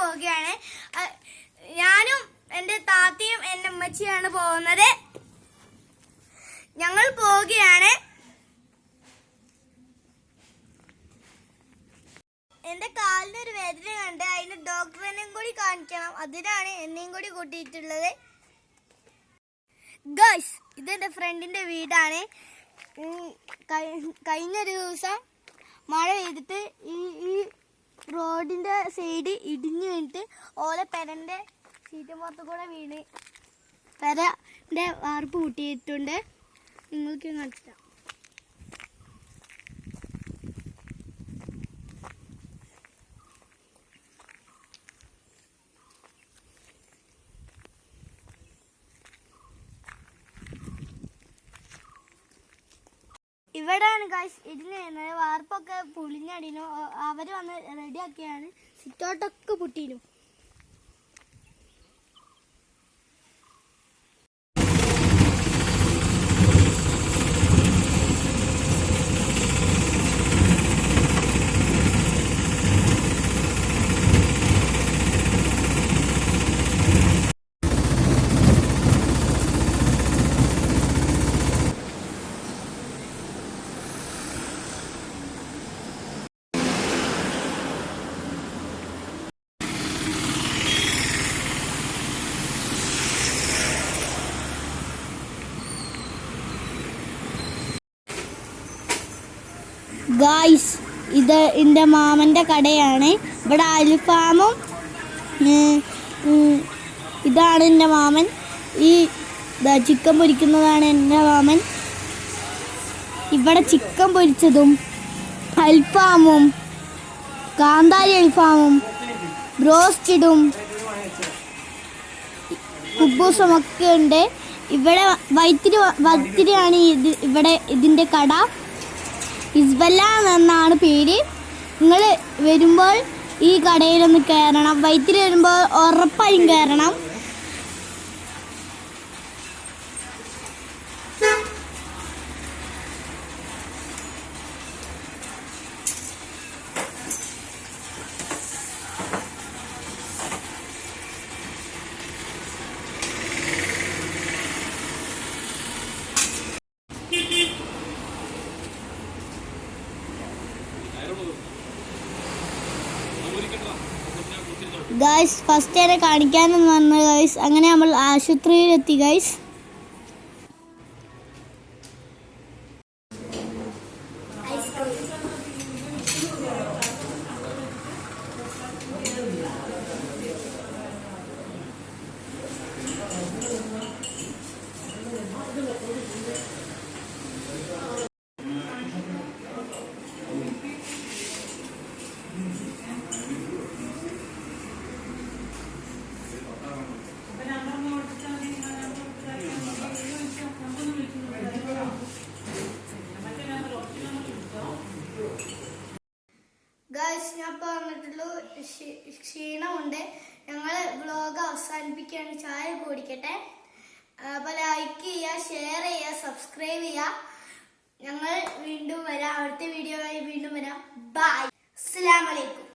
പോവുകയാണ്. ഞാനും എന്റെ താത്തയും എന്റെ അമ്മച്ചിയാണ് പോകുന്നത്. ഞങ്ങൾ പോവുകയാണ്. എന്റെ കാലിനൊരു വേദന കണ്ട് അതിന് ഡോക്ടറിനെയും കൂടി കാണിക്കണം. അതിനാണ് എന്നെയും കൂടി കൂട്ടിയിട്ടുള്ളത്. ഗേൾസ് ഇതെന്റെ ഫ്രണ്ടിന്റെ വീടാണ്. കഴിഞ്ഞ ദിവസം മഴ പെയ്തിട്ട് ഈ ഈ റോഡിന്റെ സൈഡ് ഇടിഞ്ഞു വീണിട്ട് ഓലെ പെരന്റെ സീറ്റ് പുറത്ത് കൂടെ വീണ്. പെരന്റെ വാർപ്പ് കൂട്ടിയിട്ടുണ്ട് നിങ്ങൾക്ക് കാണിച്ചിട്ടാ ഇവിടെയാണ് ഗൈസ് ഇതിന് വാർപ്പൊക്കെ പുളിഞ്ഞടിനു അവർ വന്ന് റെഡിയാക്കിയാണ് സിറ്റോട്ടൊക്കെ പൊട്ടിയിരുന്നു ഗായ്സ് ഇത് എന്റെ മാമന്റെ കടയാണ്. ഇവിടെ അൽഫാമും ഇതാണ് എന്റെ മാമൻ. ഈ ചിക്കൻ പൊരിക്കുന്നതാണ് എന്റെ മാമൻ. ഇവിടെ ചിക്കൻ പൊരിച്ചതും അൽഫാമും കാന്താരി അൽഫാമും ബ്രോസ്റ്റഡും കുബൂസും ഒക്കെ ഉണ്ട്. ഇവിടെ വൈത്തിരി വൈത്തിരിയാണ് ഇത് ഇവിടെ ഇതിന്റെ കട. ഇസ്ബല്ല എന്നാണ് പേര്. നിങ്ങൾ വരുമ്പോൾ ഈ കടയിലൊന്ന് കയറണം. വൈത്തിരി വരുമ്പോൾ ഉറപ്പായും കയറണം. ഗൈസ് ഫസ്റ്റ് എന്നെ കാണിക്കാനെന്ന് പറഞ്ഞു ഗൈസ് അങ്ങനെ നമ്മൾ ആശുപത്രിയിലെത്തി ഗൈസ് ഗൈസ് ഞാൻ പറഞ്ഞിട്ടുള്ളൂ ക്ഷീണമുണ്ട്. ഞങ്ങൾ വ്ലോഗ് അവസാനിപ്പിക്കുകയാണ്. ചായ കുടിക്കട്ടെ. അപ്പോൾ ലൈക്ക് ചെയ്യുക ഷെയർ ചെയ്യുക സബ്സ്ക്രൈബ് ചെയ്യുക. ഞങ്ങൾ വീണ്ടും വരാം. അടുത്ത വീഡിയോ ആയി വീണ്ടും വരാം. ബൈ അസ്സലാമലൈക്കും